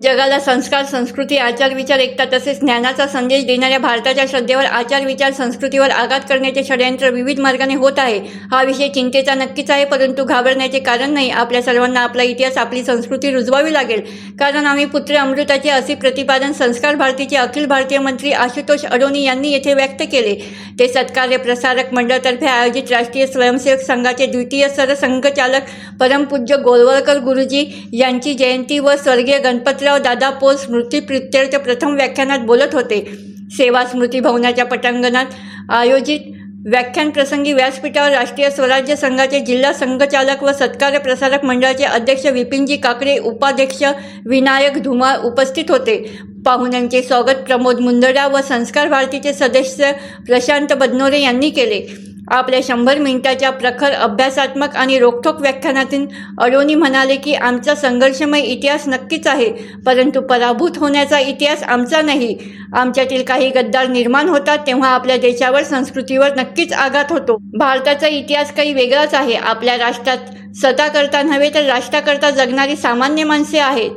जगाला संस्कार संस्कृती आचार विचार एकता तसेच ज्ञानाचा संदेश देणाऱ्या भारताच्या श्रद्धेवर आचार विचार संस्कृतीवर आघात करण्याचे षडयंत्र विविध मार्गाने होत आहे. हा विषय चिंतेचा नक्कीच आहे परंतु घाबरण्याचे कारण नाही. आपल्या सर्वांना आपला इतिहास आपली संस्कृती रुजवावी लागेल. कारण आम्ही पुत्र अमृताचे असे प्रतिपादन संस्कार भारतीचे अखिल भारतीय मंत्री आशुतोष अडोनी यांनी येथे व्यक्त केले. ते सत्कार्य प्रसारक मंडळातर्फे आयोजित राष्ट्रीय स्वयंसेवक संघाचे द्वितीय सरसंघचालक परमपूज्य गोलवळकर गुरुजी यांची जयंती व स्वर्गीय गणपतराव दादा पोल स्मृती प्रित्यर्थ प्रथम व्याख्यानात बोलत होते. सेवा स्मृती भवनाच्या पटांगणात आयोजित व्याख्यान प्रसंगी व्यासपीठावर राष्ट्रीय स्वराज्य संघाचे जिल्हा संघचालक व सत्कार्य प्रसारक मंडळाचे अध्यक्ष विपिनजी काकडे उपाध्यक्ष विनायक धुमाळ उपस्थित होते. पाहुण्यांचे स्वागत प्रमोद मुंदडा व संस्कार भारतीचे सदस्य प्रशांत बदनोरे यांनी केले. आपल्या शंभर मिनिटाच्या प्रखर अभ्यासात्मक आणि रोखोक व्याख्यानातून अडोनी म्हणाले की आमचा संघर्षमय इतिहास नक्कीच आहे परंतु पराभूत होण्याचा इतिहास आमचा नाही. आमच्यातील काही गद्दार निर्माण होतात तेव्हा आपल्या देशावर संस्कृतीवर नक्कीच आघात होतो. भारताचा इतिहास काही वेगळाच आहे. आपल्या राष्ट्रात स्वतःकरता नव्हे तर राष्ट्राकरता जगणारी सामान्य माणसे आहेत.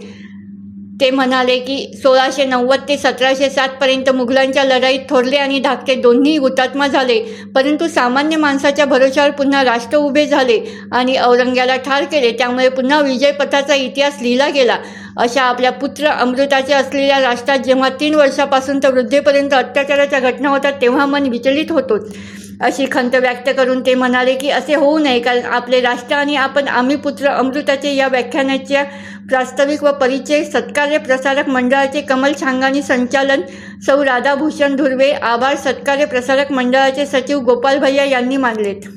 ते म्हणाले की सोळाशे नव्वद ते सतराशे सातपर्यंत मुघलांच्या लढाईत थोरले आणि धाकटे दोन्ही हुतात्मा झाले. परंतु सामान्य माणसाच्या भरोशावर पुन्हा राष्ट्र उभे झाले आणि औरंग्याला ठार केले. त्यामुळे पुन्हा विजयपथाचा इतिहास लिहिला गेला. अशा आपल्या पुत्र अमृताच्या असलेल्या राष्ट्रात जेव्हा तीन वर्षापासून तर वृद्धेपर्यंत अत्याचाराच्या घटना होतात तेव्हा मन विचलित होतोच अशी खंत व्यक्त करून ते म्हणाले की असे होऊ नये कारण आपले राष्ट्र आणि आपण आम्ही पुत्र अमृताचे या व्याख्यानाच्या प्रास्ताविक व परिचय सत्कार्य प्रसारक मंडळाचे कमल छांगानी संचालन सौ राधाभूषण धुर्वे आभार सत्कार्य प्रसारक मंडळाचे सचिव गोपाल भैया यांनी मानलेत.